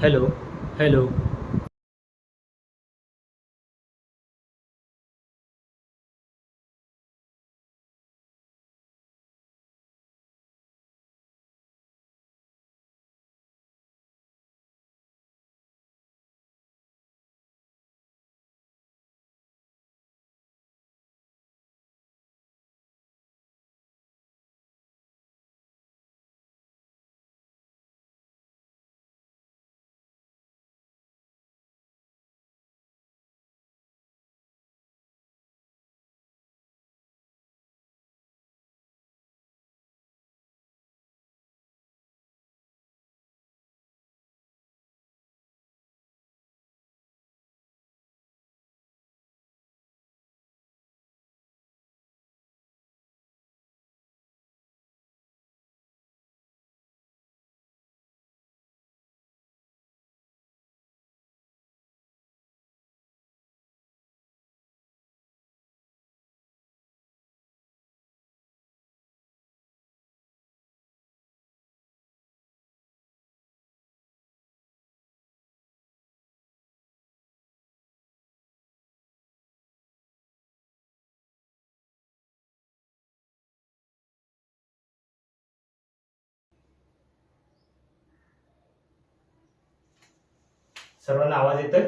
hello. Hello. सर्वांना आवाज येतोय?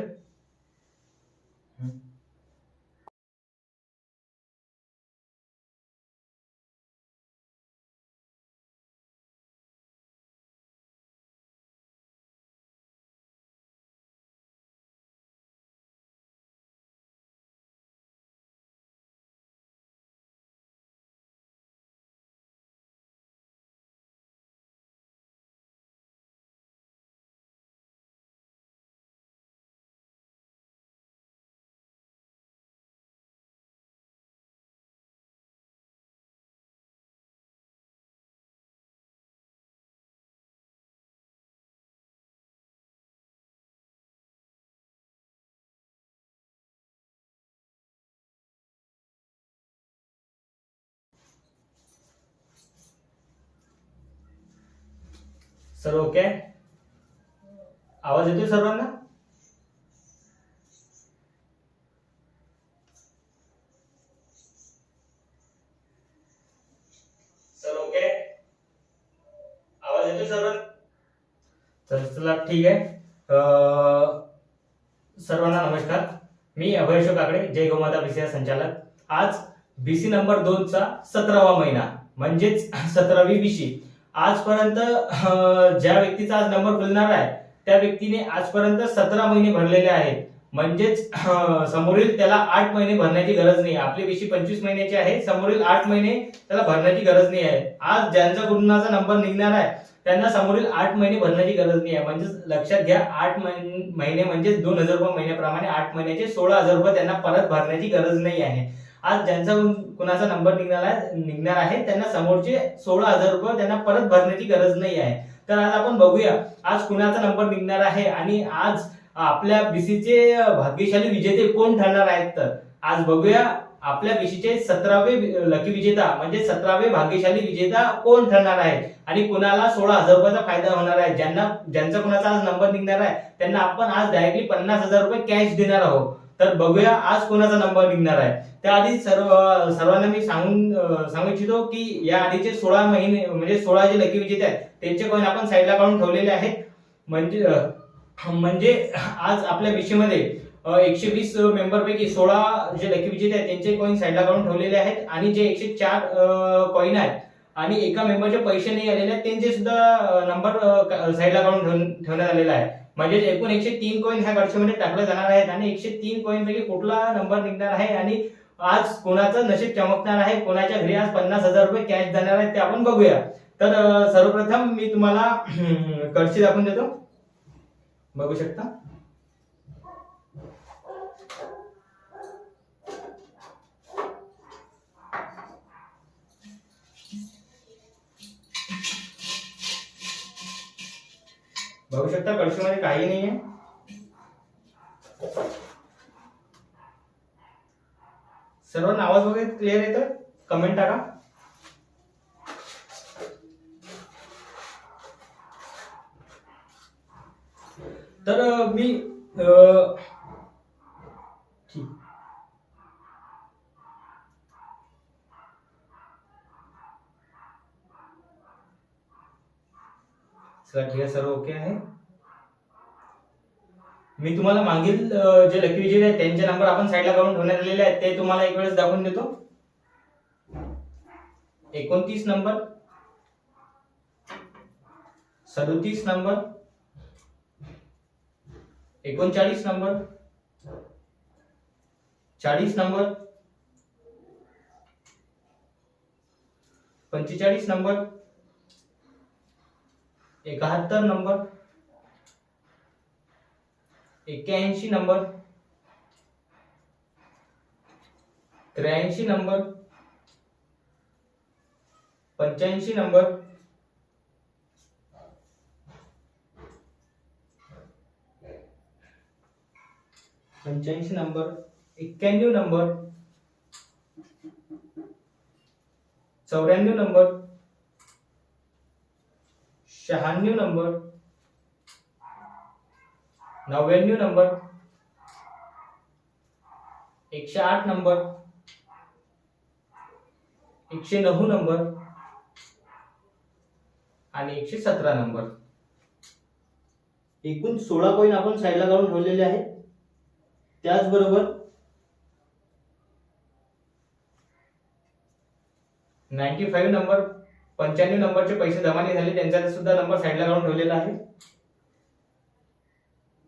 सर्व ओके आवाज येतोय सर्वांना? सर ओके आवाज येतोय सर्वांना? तर चला ठीक आहे. अं, सर्वांना नमस्कार. मी अभयशो काकडे जय गोमाता बीसीआय संचालक. आज बीसी नंबर दोनचा सतरावा महिना म्हणजेच सतरावी विषय आजपर्यंत ज्या व्यक्तीचा आज नंबर खुलणार आहे त्या व्यक्तीने आजपर्यंत सतरा महिने भरलेले आहेत. म्हणजेच समोरील त्याला आठ महिने भरण्याची गरज नाही. आपली विषय पंचवीस महिन्याची आहे समोरील आठ महिने त्याला भरण्याची गरज नाही आहे. आज ज्यांचा कुटुंबाचा नंबर निघणार आहे त्यांना समोरील आठ महिने भरण्याची गरज नाही आहे. म्हणजेच लक्षात घ्या आठ महिन- महिने म्हणजे दोन हजार रुपये महिन्याप्रमाणे आठ महिन्याचे सोळा हजार रुपये त्यांना परत भरण्याची गरज नाही आहे. आज ज्यांचा कुणाचा नंबर निघणार आहे निघणार आहे त्यांना समोरचे सोळा हजार रुपये त्यांना परत भरण्याची गरज नाही आहे. तर आज आपण बघूया आज कुणाचा नंबर निघणार आहे आणि आज आपल्या बीसीचे भाग्यशाली विजेते कोण ठरणार आहेत तर? आज बघूया आपल्या बीसीचे सतरावे लकी विजेता म्हणजे सतरावे भाग्यशाली विजेता कोण ठरणार आहे? आणि कुणाला सोळा हजार रुपयाचा फायदा होणार आहे? ज्यांना ज्यांचा कुणाचा आज नंबर निघणार आहे त्यांना आपण आज डायरेक्टली पन्नास हजार रुपये कॅश देणार आहोत. तर बघूया आज कोणाचा नंबर निघणार आहे. त्याआधी सर्व सर्वांना मी सांगून सांगू इच्छितो की या आधीचे सोळा महिने म्हणजे सोळा जे लकी विजेते आहेत त्यांचे कॉइन आपण साईडला काढून ठेवलेले आहेत. म्हणजे म्हणजे आज आपल्या विषयमध्ये एकशे वीस मेंबर पैकी सोळा जे लकी विजेते आहेत त्यांचे कॉइन साईडला काढून ठेवलेले आहेत. आणि जे एकशे चार कॉइन आहेत आणि एका मेंबरचे पैसे नाही आलेले आहेत त्यांचे सुद्धा नंबर साईडला काढून ठेवून- ठेवण्यात आलेला आहे. म्हणजे एकूण एकशे तीन कॉईन ह्या गडशीमध्ये टाकले जाणार आहेत आणि एकशे तीन कॉईन पैकी कुठला नंबर निघणार आहे आणि आज कोणाचं नशीब चमकणार आहे? कोणाच्या घरी आज पन्नास हजार रुपये कॅश जाणार आहेत ते आपण बघूया. तर सर्वप्रथम मी तुम्हाला कळशी दाखवून देतो. बघू शकता? बघू शकता कळशीमध्ये काही नाही आहे सर्व आवाज वगैरे क्लिअर येतोय कमेंट टाका. तर मी चला ठीक आहे सर्व ओके आहे. मी तुम्हाला मागील जे लकी विजेते आहेत त्यांचे नंबर आपण साईडला काढून ठेवण्यात आलेले आहेत ते तुम्हाला एक वेळेस दाखवून देतो. एकोणतीस नंबर सदोतीस नंबर एकोणचाळीस नंबर चाळीस नंबर पंचेचाळीस नंबर एकाहत्तर नंबर एक्क्याऐंशी नंबर त्र्याऐंशी नंबर पंच्याऐंशी नंबर पंच्याऐंशी नंबर एक्क्याण्णव नंबर चौऱ्याण्णव नंबर शहाण्णव नंबर नव्याण्णव नंबर एकशे आठ नंबर एकशे नऊ नंबर आणि एकशे सतरा नंबर. एकूण सोळा कॉईन आपण साईडला काढून ठेवलेले आहेत. त्याचबरोबर नाईन्टी फाईव्ह नंबर पंच्याण्णव नंबरचे पैसे जमा नाही झाले त्यांचा सुद्धा नंबर साईडला काढून ठेवलेला आहे.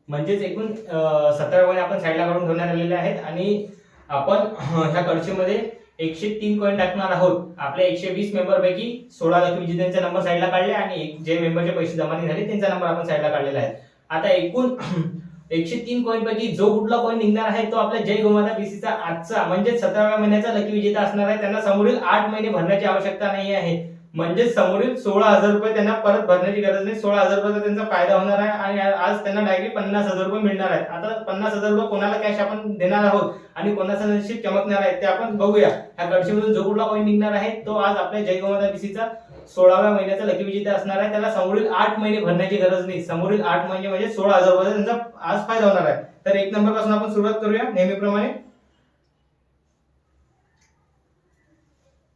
म्हणजेच एकूण सतरा कॉईन आपण साईडला काढून ठेवण्यात आलेले आहेत आणि आपण ह्या कळशीमध्ये एकशे तीन कॉईन टाकणार आहोत. आपल्या एकशे वीस मेंबरपैकी सोळा लाख विजेत्यांचा नंबर साईडला काढले आणि एक- जे मेंबरचे पैसे जमा नाही झाले त्यांचा नंबर आपण साईडला काढलेला आहे. आता एकूण एकशे तीन कॉईन पैकी जो कुठला कॉईन निघणार आहे तो आपल्या जय गोमाता बीसीचा आजचा म्हणजे सतराव्या महिन्याचा लकी विजेता असणार आहे. त्यांना समोरील आठ महिने भरण्याची आवश्यकता नाही आहे. म्हणजे समोरील सोळा हजार रुपये त्यांना परत भरण्याची गरज नाही. सोळा हजार रुपयाचा त्यांचा फायदा होणार आहे आणि आज त्यांना डायरेक्ट पन्नास हजार रुपये मिळणार आहेत. आता पन्नास हजार रुपये कोणाला कॅश आपण देणार आहोत आणि कोणाचा नशीब चमकणार आहे ते आपण बघूया. ह्या गडशीमधून जो कुठला कॉईन निघणार आहे तो आज आपल्या जय गोमाता बीसीचा सोळाव्या महिन्याचा लकी विजेता असणार आहे. त्याला समोरील आठ महिने भरण्याची गरज नाही. समोरील आठ महिने म्हणजे सोळा हजार रुपये त्यांचा आज फायदा होणार आहे. तर एक नंबरपासून आपण सुरुवात करूया नेहमीप्रमाणे.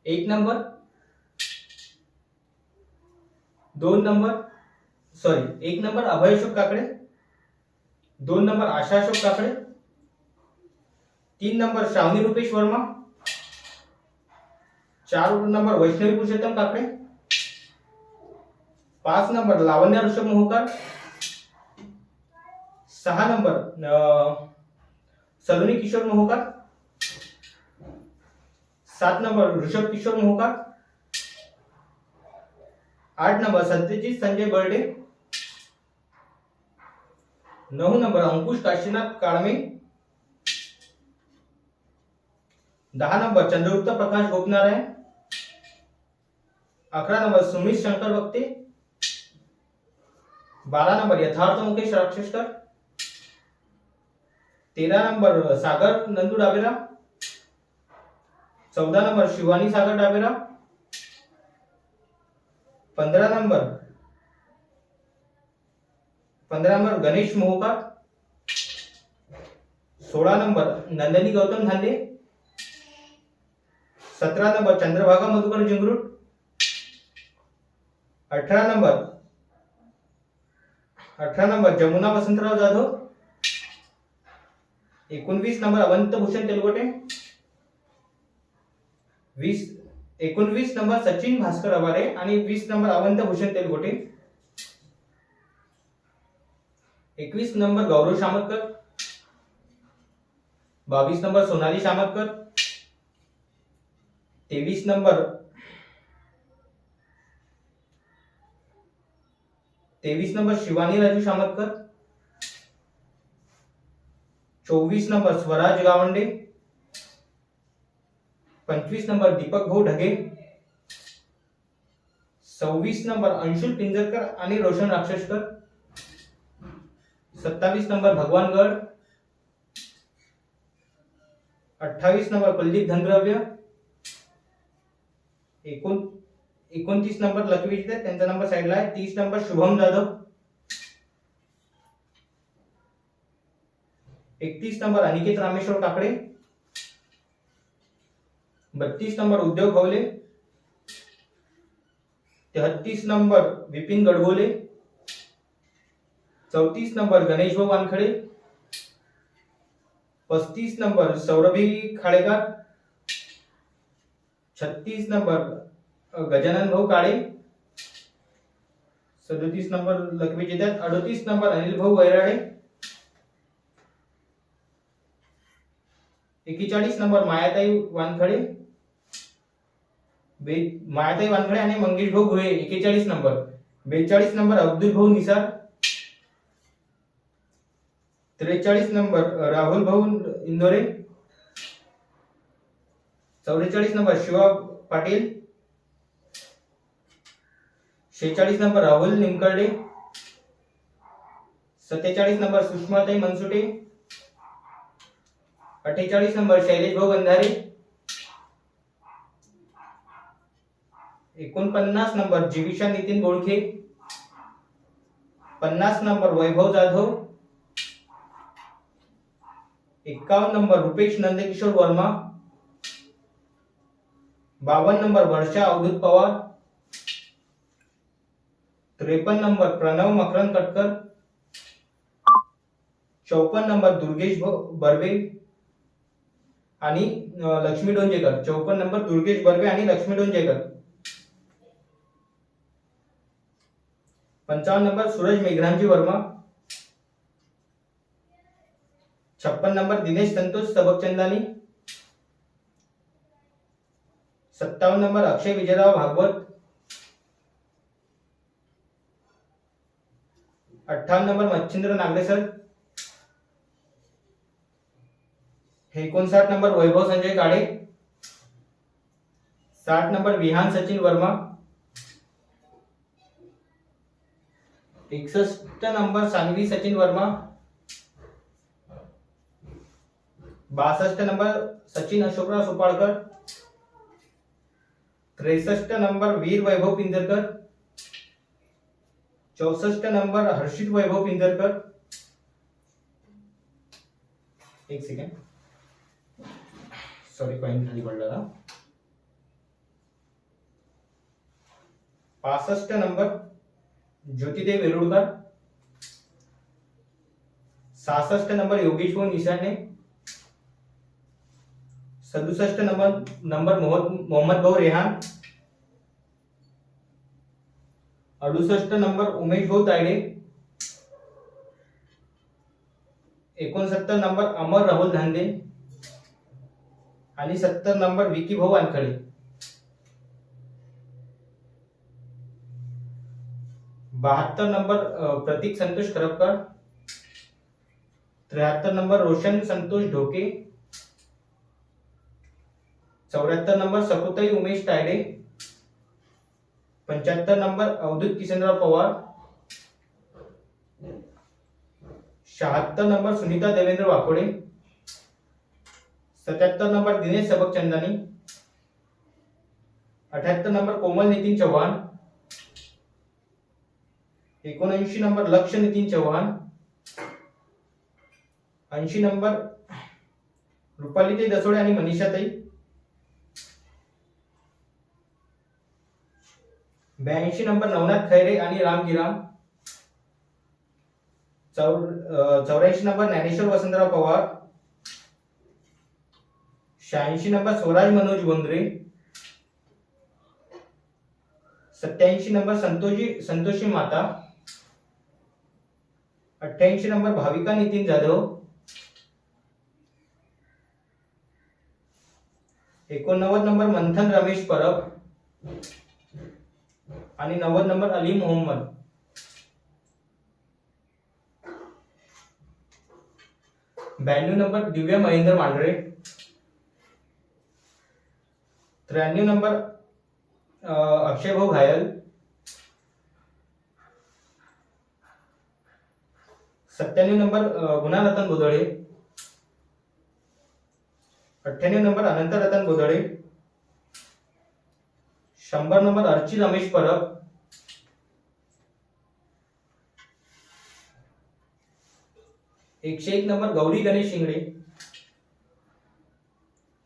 एक नंबर दोन नंबर सॉरी एक नंबर अभय अशोक काकडे दोन नंबर आशा अशोक काकडे तीन नंबर श्रावणी रुपेश वर्मा चार नंबर वैष्णवी पुरुषोत्तम काकडे पाच नंबर लावण्या ऋषभ मोहकर सहा नंबर सलोनी किशोर मोहकर सात नंबर ऋषभ किशोर मोहकर आठ नंबर सत्यजित संजय बर्डे. नऊ नंबर अंकुश काशीनाथ काळमे. दहा नंबर चंद्रगुप्त प्रकाश गोपनारायण अकरा नंबर सुमित शंकर वक्ते. बारा नंबर यथार्थ मुकेश राक्षसकर. तेरा नंबर सागर नंदू डाबेरा. चौदा नंबर शिवानी सागर डाबेरा. पंधरा नंबर. पंधरा नंबर गणेश मोहका. सोळा नंबर नंदनी गौतम धांडे. सतरा नंबर चंद्रभागा मधुकर जिंगरूट अठरा नंबर अठरा नंबर जमुना वसंतराव जाधव. एकोणवीस नंबर अवंत भूषण तेलगोटे. वीस एकोणवीस नंबर सचिन भास्कर अवारे आणि वीस नंबर अवंत भूषण तेलगोटे. एकवीस नंबर गौरव शामतकर. बावीस नंबर सोनाली शामतकर. तेवीस नंबर तेवीस नंबर शिवानी राजू शामतकर. चोवीस नंबर स्वराज गावंडे. पंचवीस नंबर दीपक भाऊ ढगे. सव्वीस नंबर अंशुल पिंजरकर आणि रोशन राक्षसकर. सत्तावीस नंबर भगवान गड. अठ्ठावीस नंबर कुलदीप धनद्रव्य एकोण एकोणतीस नंबर लकी त्यांचा नंबर साईडला आहे. तीस नंबर शुभम जाधव. एकतीस नंबर अनिकेत रामेश्वर काकडे. बत्तीस नंबर उद्योग खवले तेहतीस नंबर विपिन गडबोले. चौतीस नंबर गणेश भाऊ वानखडे पस्तीस नंबर सौरभी खाडेकर. छत्तीस नंबर गजानन भाऊ काळे. सदतीस नंबर लक्ष्मी जिल्ह्यात अडतीस नंबर अनिल भाऊ वैराडे. एकेचाळीस नंबर मायाताई वानखडे. बे मायाताई वानखडे आणि मंगेश भाऊ घुळे एकेचाळीस नंबर. बेचाळीस नंबर अब्दुल भाऊ निसार. त्रेचाळीस नंबर राहुल भाऊ इंदोरे. चौवेचाळीस नंबर शिवा पाटील. शेहेचाळीस नंबर राहुल निमकर्डे. सत्तेचाळीस नंबर सुषमाताई मनसुटे. अठ्ठेचाळीस नंबर शैलेश भाऊ बंधारे एकोणपन्नास नंबर जिविशा नितीन बोळखे पन्नास नंबर वैभव जाधव. एक्कावन्न नंबर रुपेश नंदकिशोर वर्मा. बावन्न नंबर वर्षा अवधूत पवार. त्रेपन्न नंबर प्रणव मकरंद कटकर. चौपन्न नंबर दुर्गेश बर्वे. आणि लक्ष्मी डोंजेकर. चौपन्न नंबर दुर्गेश बर्वे आणि लक्ष्मी डोंजेकर. पंचावन्न नंबर सूरज मेघरांजी वर्मा. छप्पन नंबर दिनेश संतोष सबकचंदानी सत्तावन्न नंबर अक्षय विजयराव भागवत. अठ्ठावन्न नंबर मच्छिंद्र नागरे सर एकोणसाठ नंबर वैभव संजय काळे. साठ नंबर विहान सचिन वर्मा. एकसष्ट नंबर सानवी सचिन वर्मा. बासष्ट नंबर सचिन अशोकराव सुपाळकर. त्रेसष्ट नंबर वीर वैभव पिंजरकर. चौसष्ट नंबर हर्षित वैभव पिंजरकर. एक सेकंड सॉरी कॉइन खाली पडला पासष्ट नंबर ज्योतिदेव वेरुळकर. सहासष्ट नंबर योगेश निशाने सदुसष्ट नंबर नंबर मोहम्मद मोहम्मद भाऊ रेहान. अडुसष्ट नंबर उमेश भाऊ तायडे. एकोणसत्तर नंबर अमर राहुल धांदे आणि सत्तर नंबर विकी भाऊ वानखडे. बहात्तर नंबर प्रतीक संतोष करपकर. त्र्याहत्तर नंबर रोशन संतोष ढोके. चौऱ्याहत्तर नंबर सकुताई उमेश तायडे पंच्याहत्तर नंबर अवधूत किशनराव पवार. शहात्तर नंबर सुनीता देवेंद्र वाकोडे. सत्याहत्तर नंबर दिनेश सबकचंदानी. अठ्याहत्तर नंबर कोमल नितीन चव्हाण. एकोणऐंशी नंबर लक्ष नितीन चव्हाण ऐंशी नंबर रुपालीताई दसोडे आणि मनीषाताई. ब्याऐंशी नंबर नवनाथ खैरे आणि राम गिराम. चौ चौऱ्याऐंशी नंबर ज्ञानेश्वर वसंतराव पवार. शहाऐंशी नंबर स्वराज मनोज बोंद्रे सत्याऐंशी नंबर संतोषी संतोषी माता. अठ्ठ्याऐंशी नंबर भाविका नितीन जाधव. एकोणनव्वद नंबर मंथन रमेश परब. आणि नव्वद नंबर अली मोहम्मद. ब्याण्णव नंबर दिव्या महेंद्र मांढरे. त्र्याण्णव नंबर अक्षय भाऊ घायल. सत्त्याण्णव नंबर गुणा रतन गोदळे अठ्ठ्याण्णव नंबर अनंत रतन शंभर नंबर अर्ची रमेश परब. एकशे एक नंबर गौरी गणेश शिंगडे.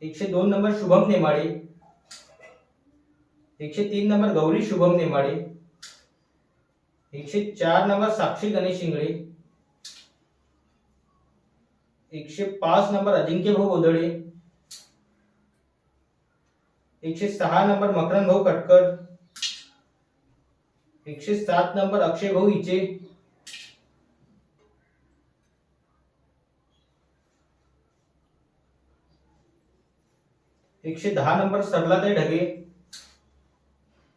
एकशे दोन नंबर शुभम नेमाडे. एकशे तीन नंबर गौरी शुभम नेमाडे. एकशे चार नंबर साक्षी गणेश शिंगडे. एकशे पाच नंबर अजिंक्य भाऊ गोधळे एकशे सहा नंबर मकरंद भाऊ कटकर. एकशे सात नंबर अक्षय भाऊ इचे. एकशे दहा नंबर सरलाताई ढगे.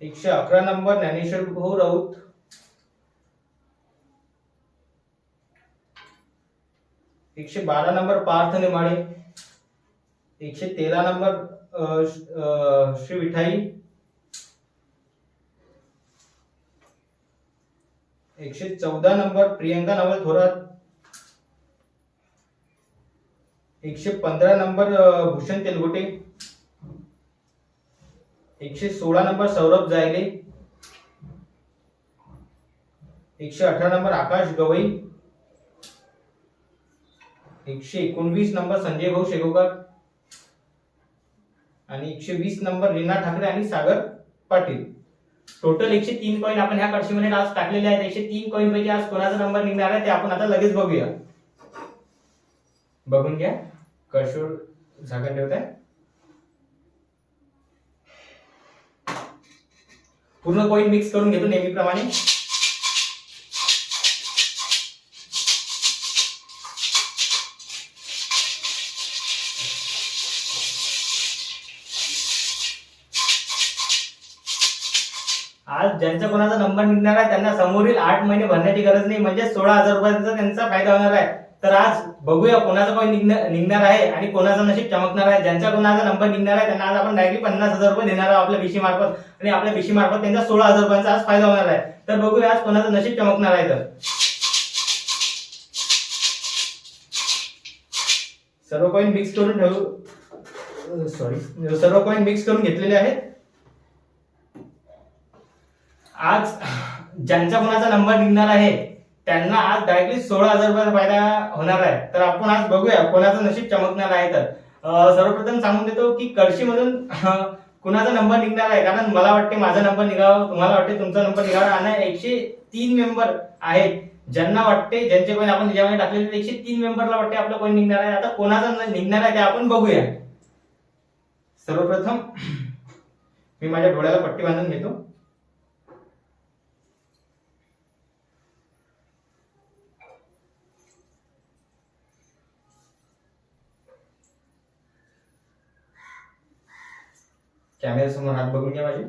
एकशे अकरा नंबर ज्ञानेश्वर भाऊ राऊत. एकशे बारा नंबर पार्थ नेमाडे एकशे तेरा नंबर श्री विठाई एकशे चौदा नंबर प्रियंका नवल थोरात एकशे पंधरा नंबर भूषण तेलगोटे एकशे सोळा नंबर सौरभ जायले एकशे अठरा नंबर आकाश गवई एकशे एकोणवीस नंबर संजय भाऊ शेगोकर आणि एकशे वीस नंबर रीना ठाकरे आणि सागर पाटील. टोटल एकशे तीन कॉईन आपण ह्या कडशीमध्ये आज टाकलेले आहेत. एकशे तीन कॉईन पैकी आज कोणाचा नंबर निघणार आहे ते आपण आता लगेच बघूया. बघून घ्या. कशोर झाकण ठेवत आहे पूर्ण कॉईन मिक्स करून घेतो नेहमीप्रमाणे. आज ज्यांचा कोणाचा नंबर निघणार आहे त्यांना समोरील आठ महिने भरण्याची गरज नाही. म्हणजे सोळा हजार रुपयाचा त्यांचा फायदा होणार आहे. तर आज बघूया कोणाचा कोण निघणार निघणार आहे आणि कोणाचं नशीब चमकणार आहे. ज्यांचा कोणाचा नंबर निघणार आहे त्यांना आज आपण डायरेक्टली पन्नास हजार रुपये देणार आहोत आपल्या बीसी मार्फत. आणि आपल्या बीसी मार्फत त्यांचा सोळा हजार रुपयांचा आज फायदा होणार आहे. तर बघूया आज कोणाचं नशीब चमकणार आहे तर. सर्व कॉईन मिक्स करून ठेवू. सॉरी सर्व कॉईन मिक्स करून घेतलेले आहेत. आज ज्यांचा कोणाचा नंबर निघणार आहे त्यांना आज डायरेक्टली सोळा हजार रुपयाचा फायदा होणार आहे. तर आपण आज बघूया कोणाचं नशीब चमकणार आहे तर. सर्वप्रथम सांगून देतो की कळशीमधून कुणाचा नंबर निघणार आहे? कारण मला वाटते माझा नंबर निघावा तुम्हाला वाटते तुमचा नंबर निघावा आणि एकशे तीन मेंबर आहेत. ज्यांना वाटते ज्यांचे कोण आपण ज्यामध्ये टाकलेले एकशे तीन मेंबरला वाटते आपलं कोण निघणार आहे. आता कोणाचा न- निघणार आहे ते आपण बघूया. सर्वप्रथम मी माझ्या डोळ्याला पट्टी बांधून घेतो. कॅमेऱ्यासमोर हात बघून घ्या माझे.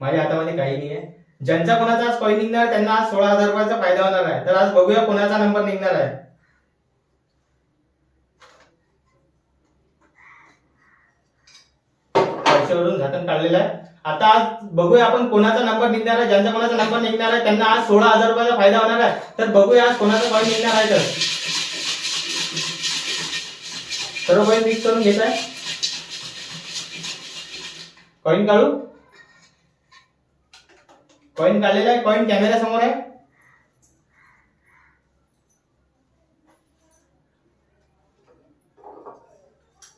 माझ्या हातामध्ये काही नाही आहे ज्यांचा कोणाचा आज कॉईन निघणार त्यांना आज सोळा हजार रुपयाचा फायदा होणार आहे. तर आज बघूया कोणाचा नंबर निघणार आहे. पैशावरून झाकण काढलेलं आहे. आता आज बघूया आपण कोणाचा नंबर निघणार आहे ज्यांचा कोणाचा नंबर निघणार आहे त्यांना आज सोळा हजार रुपयाचा फायदा होणार आहे. तर बघूया आज कोणाचा कॉईन निघणार आहे तर. सर्व कॉईन मिक्स करून घेत आहे कॉइन काढू. कॉईन काढलेला आहे. कॉईन कॅमेरा समोर आहे.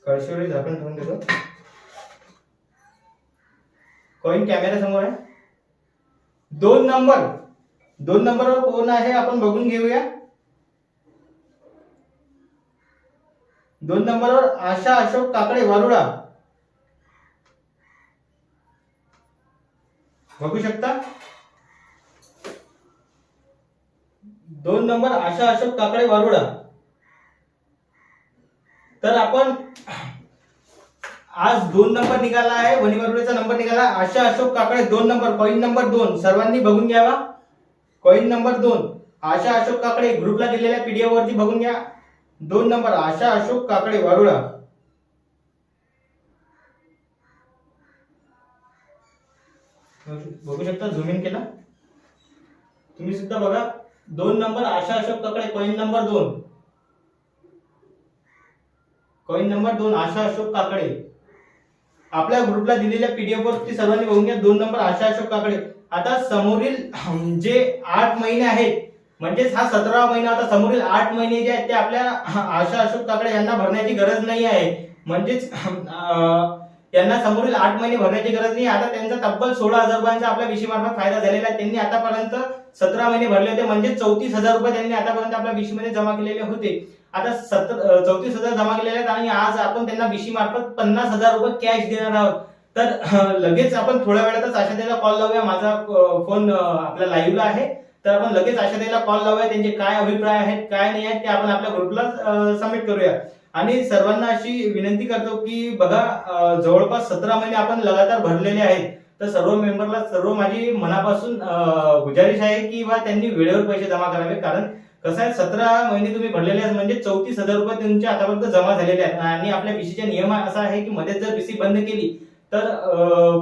कळशीवर झाकण ठेवून देतो. कॉइन कॅमेरा समोर आहे. दोन नंबर दोन नंबरवर कोण आहे आपण बघून घेऊया. दोन नंबरवर आशा अशोक काकडे वारुडा. बघू शकता? दोन नंबर आशा अशोक काकडे वारुडा. तर आपण आज दोन नंबर निघाला आहे वणी वरुडेचा नंबर निघाला. आशा अशोक काकडे दोन नंबर कॉईन नंबर दोन. सर्वांनी बघून घ्यावा. कॉईन नंबर दोन. आशा अशोक काकडे ग्रुपला दिलेल्या पीडीएफ वरती बघून घ्या. दोन नंबर आशा अशोक काकडे वारुडा. बघू शकता झूम इन केला. तुम्ही सुद्धा बघा दोन number Asha Ashok Kakade coin number दोन. कॉईन नंबर दोन आशा अशोक काकडे. आपल्या ग्रुपला दिलेल्या पीडीएफ वरती सर्वांनी बघून घ्या दोन नंबर आशा अशोक काकडे. आता समोरील जे आठ महिने आहेत म्हणजेच हा सतरा महिना आता समोरील आठ महिने जे आहेत ते आपल्या आशा अशोक काकडे यांना भरण्याची गरज नाही आहे. म्हणजेच यांना समोरील आठ महिने भरण्याची गरज नाही. आता त्यांचा तब्बल सोळा हजार रुपयांचा आपल्या विशी मार्फत फायदा झालेला आहे. त्यांनी आतापर्यंत सतरा महिने भरले होते. म्हणजे चौतीस हजार रुपये त्यांनी आतापर्यंत आपल्या विषयमध्ये जमा केलेले होते. आता सतर चौतीस हजार जमा केलेले आहेत आणि आज आपण त्यांना विशी मार्फत पन्नास हजार रुपये कॅश देणार आहोत. तर लगेच आपण थोड्या वेळातच आशाताईला कॉल लावूया. माझा फोन आपल्या लाईव्हला आहे. तर आपण लगेच आशाताईला कॉल लावूया. त्यांचे काय अभिप्राय आहेत काय नाही आहेत ते आपण आपल्या ग्रुपला सबमिट करूया. आणि सर्वांना अशी विनंती करतो की बघा जवळपास सतरा महिने आपण लगातार भरलेले आहेत तर सर्व मेंबरला सर्व माझी मनापासून गुजारिश आहे की बा त्यांनी वेळेवर पैसे जमा करावे. कारण कसं आहे सतरा महिने तुम्ही भरलेले आहेत म्हणजे चौतीस हजार रुपये तुमच्या आतापर्यंत जमा झालेले आहेत. आणि आपल्या बीसीचा नियम असा आहे की मध्येच जर बीसी बंद केली तर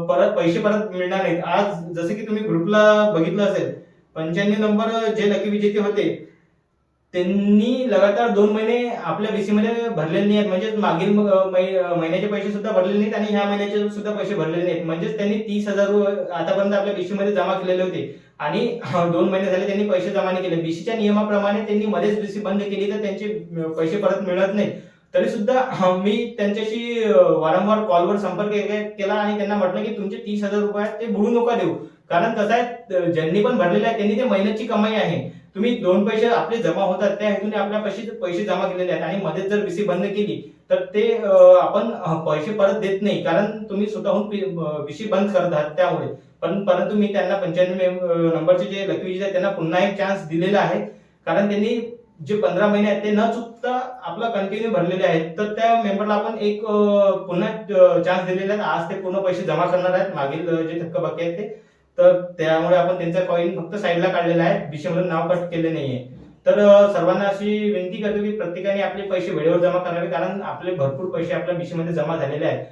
परत पैसे परत मिळणार नाहीत. आज जसे की तुम्ही ग्रुपला बघितलं असेल पंच्याण्णव नंबर जे लकी विजेते होते त्यांनी लगातार दोन महिने आपल्या बीसी मध्ये भरलेले नाही आहेत म्हणजेच मागील महिन्याचे पैसे सुद्धा भरलेले नाहीत आणि ह्या महिन्याचे सुद्धा पैसे भरलेले नाहीत. म्हणजेच त्यांनी तीस हजार आतापर्यंत आपल्या बीसी मध्ये जमा केलेले होते. आणि दोन महिने झाले त्यांनी पैसे जमा नाही केले. बीसीच्या नियमाप्रमाणे त्यांनी मध्येच बीसी बंद केली तर त्यांचे पैसे परत मिळत नाही तरी सुद्धा मी त्यांच्याशी वारंवार कॉलवर संपर्क केला आणि त्यांना म्हटलं की तुमचे तीस हजार रुपये ते बुडू नका देऊ. कारण कसं आहे ज्यांनी पण भरलेले आहे त्यांनी ते महिन्याची कमाई आहे. तुम्ही दोन पैसे आपले जमा होतात त्या हेतूने आपल्या पैसे पैसे जमा केलेले आहेत. आणि मध्येच जर बीसी बंद केली तर ते आपण पैसे परत देत नाही. कारण तुम्ही स्वतःहून बीसी बंद करत आहात त्यामुळे. पण परंतु मी त्यांना पंच्याण्णव नंबरचे जे लकी आहेत त्यांना पुन्हा एक चान्स दिलेला आहे. कारण त्यांनी जे पंधरा महिने आहेत ते न चुकता आपला कंटिन्यू भरलेले आहेत. तर त्या मेंबरला आपण एक पुन्हा चान्स दिलेला आहे. आज ते पूर्ण पैसे जमा करणार आहेत. मागील जे थक्क बाकी आहेत ते. तर त्यामुळे आपण त्यांचा कॉइन फक्त साईडला काढलेला आहे. विषयमधून नाव कट केले नाहीये. तर सर्वांना अशी विनंती करतो की प्रत्येकाने आपले पैसे वेळेवर जमा करावे कारण आपले भरपूर पैसे आपल्या मध्ये जमा झालेले आहेत.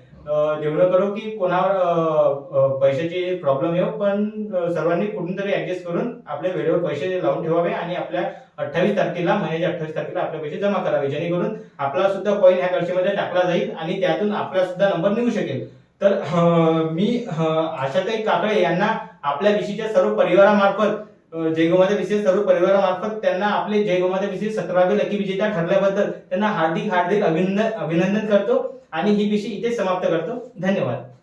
जेवढं करू की कोणावर पैशाची प्रॉब्लेम येऊ पण सर्वांनी कुठून तरी ऍडजस्ट करून आपले वेळेवर पैसे लावून ठेवावे आणि आपल्या अठ्ठावीस तारखेला महिन्याच्या अठ्ठावीस तारखेला आपले पैसे जमा करावे. जेणेकरून आपला सुद्धा कॉईन ह्या कक्षेमध्ये टाकला जाईल आणि त्यातून आपला सुद्धा नंबर निघू शकेल. तर मी आशाताई काकडे यांना आपल्या विषयीच्या सर्व परिवारामार्फत जयगोमाता जय विशेष सर्व परिवारामार्फत त्यांना आपले जयगोमाता विशेष सतरावे लकी विजेता ठरल्याबद्दल त्यांना हार्दिक हार्दिक अभिनंदन अभिनंदन करतो. आणि ही विषय इथे समाप्त करतो. धन्यवाद.